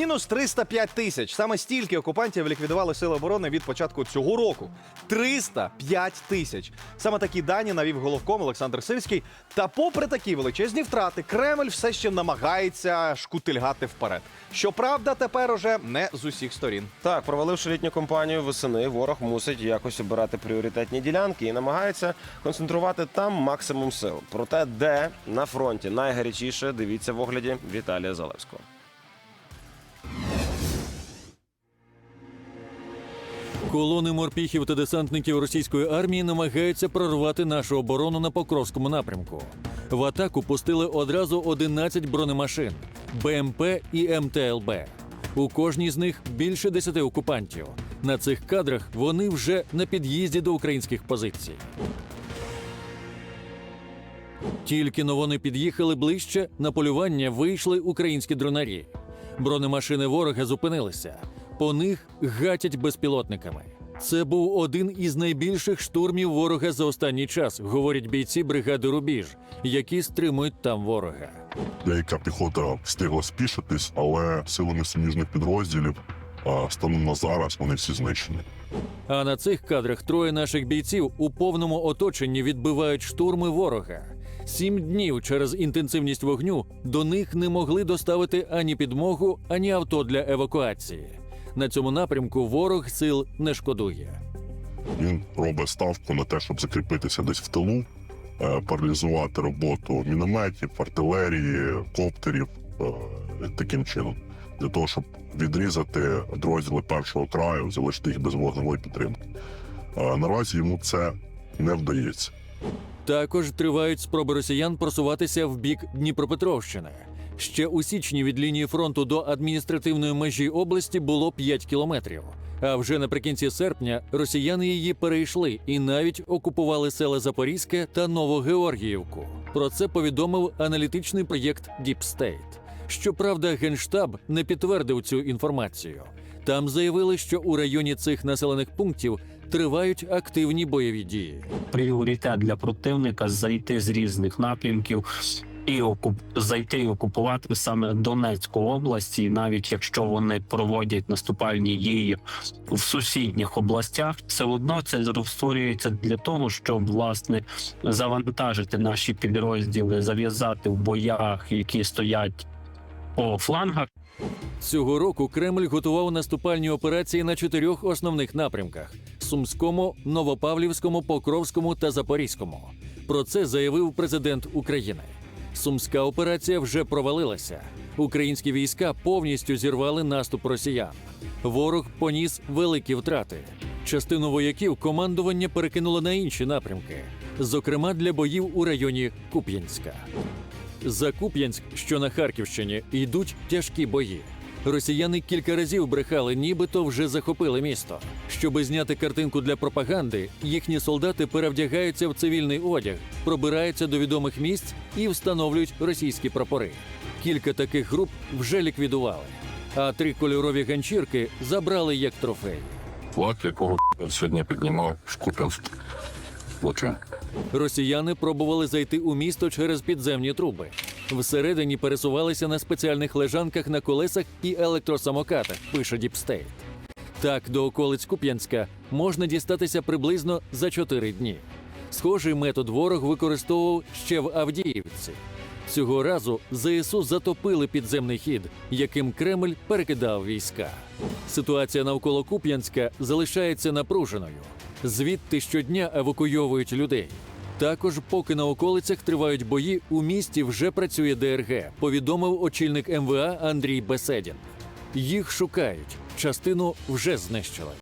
Мінус 305 тисяч. Саме стільки окупантів ліквідували сили оборони від початку цього року. 305 тисяч. Саме такі дані навів головком Олександр Сильський. Та попри такі величезні втрати, Кремль все ще намагається шкутильгати вперед. Щоправда, тепер уже не з усіх сторін. Так, проваливши літню кампанію восени, ворог мусить якось обирати пріоритетні ділянки і намагається концентрувати там максимум сил. Проте, де на фронті найгарячіше, дивіться в огляді Віталія Залевського. Колони морпіхів та десантників російської армії намагаються прорвати нашу оборону на Покровському напрямку. В атаку пустили одразу 11 бронемашин, БМП і МТЛБ. У кожній з них більше 10 окупантів. На цих кадрах вони вже на під'їзді до українських позицій. Тільки но вони під'їхали ближче, на полювання вийшли українські дронарі. Бронемашини ворога зупинилися. По них гатять безпілотниками. Це був один із найбільших штурмів ворога за останній час, говорять бійці бригади Рубіж, які стримують там ворога. Деяка піхота встигла спішитись, але силами суміжних підрозділів станом на зараз вони всі знищені. А на цих кадрах троє наших бійців у повному оточенні відбивають штурми ворога. Сім днів через інтенсивність вогню до них не могли доставити ані підмогу, ані авто для евакуації. На цьому напрямку ворог сил не шкодує. Він робить ставку на те, щоб закріпитися десь в тилу, е, паралізувати роботу мінометів, артилерії, коптерів е, таким чином, для того, щоб відрізати підрозділи першого краю, залишити їх без вогневої підтримки. Е, Наразі йому це не вдається. Також тривають спроби росіян просуватися в бік Дніпропетровщини. Ще у січні від лінії фронту до адміністративної межі області було 5 кілометрів. А вже наприкінці серпня росіяни її перейшли і навіть окупували села Запорізьке та Новогеоргіївку. Про це повідомив аналітичний проєкт State. Щоправда, генштаб не підтвердив цю інформацію. Там заявили, що у районі цих населених пунктів тривають активні бойові дії. пріоритет для противника зайти з різних напрямків і окуп... зайти і окупувати саме Донецьку область, і навіть якщо вони проводять наступальні дії в сусідніх областях, все одно це створюється для того, щоб власне завантажити наші підрозділи, зав'язати в боях, які стоять по флангах. Цього року Кремль готував наступальні операції на чотирьох основних напрямках: Сумському, Новопавлівському, Покровському та Запорізькому. Про це заявив президент України. Сумська операція вже провалилася. Українські війська повністю зірвали наступ росіян. Ворог поніс великі втрати. Частину вояків командування перекинуло на інші напрямки, зокрема для боїв у районі Куп'янська. За Куп'янськ, що на Харківщині, йдуть тяжкі бої. Росіяни кілька разів брехали, нібито вже захопили місто. Щоби зняти картинку для пропаганди, їхні солдати перевдягаються в цивільний одяг, пробираються до відомих місць і встановлюють російські прапори. Кілька таких груп вже ліквідували. А три кольорові ганчірки забрали як трофей. флаг, якого сьогодні піднімав Куп'янськ. Росіяни пробували зайти у місто через підземні труби. Всередині пересувалися на спеціальних лежанках на колесах і електросамокатах, пише Діпстейт. Так, до околиць Куп'янська можна дістатися приблизно за 4 дні. Схожий метод ворог використовував ще в Авдіївці. Цього разу ЗСУ затопили підземний хід, яким Кремль перекидав війська. Ситуація навколо Куп'янська залишається напруженою. Звідти щодня евакуйовують людей. Також, поки на околицях тривають бої, у місті вже працює ДРГ, повідомив очільник МВА Андрій Беседін. Їх шукають. Частину вже знищили.